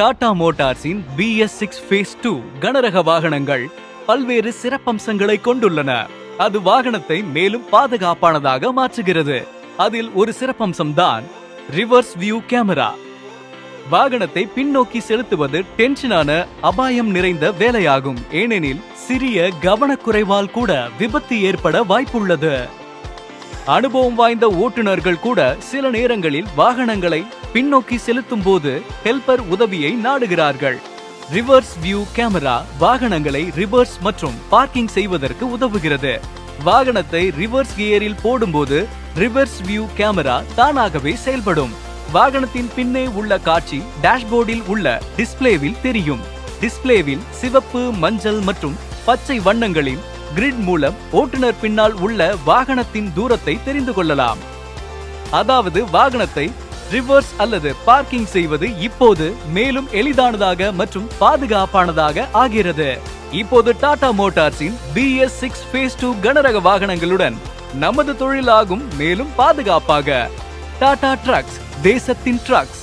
டாடா மோட்டார்ஸின் BS six phase two கனரக வாகனங்கள் பல்வேறு சிறப்பம்சங்களை கொண்டுள்ளன. அது வாகனத்தை மேலும் பாதுகாப்பானதாக மாற்றுகிறது. அதில் ஒரு சிறப்பம்சம் தான் ரிவர்ஸ் வியூ கேமரா. வாகனத்தை பின்னோக்கி செலுத்துவது டென்ஷனான அபாயம் நிறைந்த வேலையாகும். ஏனெனில் சிறிய கவனக்குறைவால் கூட விபத்து ஏற்பட வாய்ப்புள்ளது. அனுபவம் வாய்ந்த ஓட்டுநர்கள் கூட சில நேரங்களில் வாகனங்களை பின்னோக்கி செலுத்தும் போது ஹெல்பர் உதவியை நாடுகிறார்கள். ரிவர்ஸ் வியூ கேமரா வாகனங்களை ரிவர்ஸ் மற்றும் பார்க்கிங் செய்வதற்கு உதவுகிறது. வாகனத்தை ரிவர்ஸ் கியரில் போடும்போது ரிவர்ஸ் வியூ கேமரா தானாகவே செயல்படும். வாகனத்தின் பின்னே உள்ள காட்சி டேஷ்போர்டில் உள்ள டிஸ்பிளேவில் தெரியும். டிஸ்பிளேவில் சிவப்பு மஞ்சள் மற்றும் பச்சை வண்ணங்களில் கிரிட் மூலம் ஓட்டுநர் பின்னால் உள்ள வாகனத்தின் தூரத்தை தெரிந்து கொள்ளலாம். அதாவது வாகனத்தை ரிவர்ஸ் அல்லது பார்க்கிங் செய்வது இப்போது மேலும் எளிதானதாக மற்றும் பாதுகாப்பானதாக ஆகிறது. இப்போது டாடா மோட்டார்ஸின் பிஎஸ் சிக்ஸ் ஃபேஸ் டூ கனரக வாகனங்களுடன் நமது தொழிலாகும் மேலும் பாதுகாப்பாக. டாடா ட்ரக்ஸ் தேசத்தின் ட்ரக்ஸ்